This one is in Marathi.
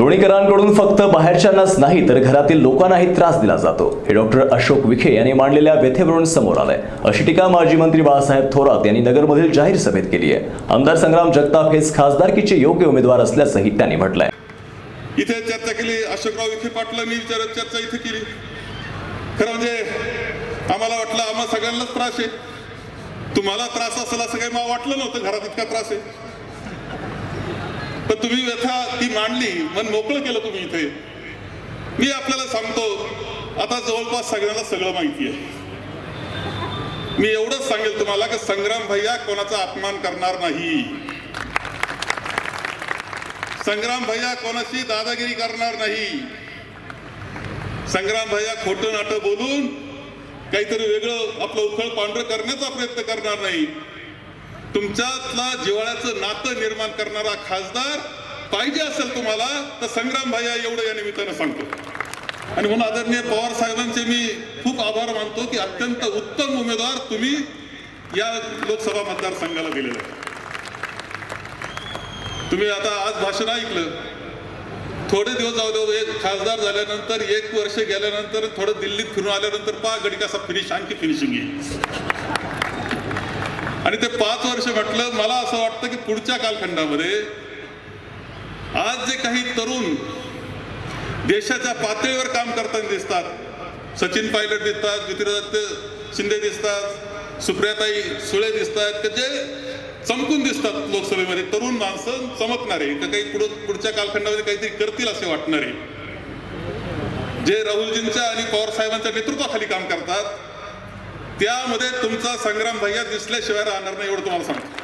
लोणीकरांकडून फक्त बाहेरच्यांनाच नाही तर घरातील लोकांनाही त्रास दिला जातो. हे डॉक्टर अशोक विखे यांनी मांडलेल्या व्यथेवरून समोर आलंय. अशी टीका माजी मंत्री बाळासाहेब थोरात यांनी नगरमधील जाहीर सभेत केली आहे. आमदार संग्राम जगताप हेच खासदारकीचे योग्य उमेदवार असल्याचंही त्यांनी म्हटलंय. इथे चर्चा केली अशोकराव विखे पाटलांनी विचारत चर्चा इथे केली. खरं म्हणजे आम्हाला वाटलं आम्हाला सगळ्यांनाच त्रास आहे. तुम्हाला त्रास असेल असं काही मला वाटलं नव्हतं घरात इतका त्रास आहे. पण तुम्ही व्यथा ती मांडली मन मोकळं केलं तुम्ही इथे. मी आपल्याला सांगतो आता जवळपास सगळ्यांना सगळं माहिती आहे. मी एवढंच सांगेल तुम्हाला की संग्राम भैया कोणाचा अपमान करणार नाही. संग्राम भैया कोणाची दादागिरी करणार नाही. संग्राम भैया खोटं नाटं बोलून काहीतरी वेगळं आपलं उखळ पांढरं करण्याचा प्रयत्न करणार नाही. तुमच्यातला जिव्हाळ्याचं नातं निर्माण करणारा खासदार पाहिजे असेल तुम्हाला तर संग्राम भैया एवढं या निमित्तानं सांगतो. आणि म्हणून आदरणीय पवार साहेबांचे मी खूप आभार मानतो की अत्यंत उत्तम उमेदवार तुम्ही या लोकसभा मतदारसंघाला दिलेला आहे. तुम्ही आता आज भाषण ऐकलं. थोडे दिवस जाऊ दे एक खासदार झाल्यानंतर एक वर्ष गेल्यानंतर थोडं दिल्लीत फिरून आल्यानंतर पहा गडी कसा फिनिश आणखी फिनिशिंग येईल आणि ते पाच वर्ष म्हटलं मला असं वाटतं की पुढच्या कालखंडामध्ये आज जे काही तरुण देशाच्या पातळीवर काम करताना दिसतात सचिन पायलट दिसतात ज्योतिरादित्य शिंदे दिसतात सुप्रियाताई सुळे दिसतात की जे चमकून दिसतात लोकसभेमध्ये तरुण माणसं चमकणारे का काही पुढं पुढच्या कालखंडामध्ये काहीतरी करतील असे वाटणारे. जे राहुलजींच्या आणि पवार साहेबांच्या नेतृत्वाखाली काम करतात त्यामध्ये तुमचा संग्राम भैया दिसल्याशिवाय राहणार नाही एवढं तुम्हाला सांगतो.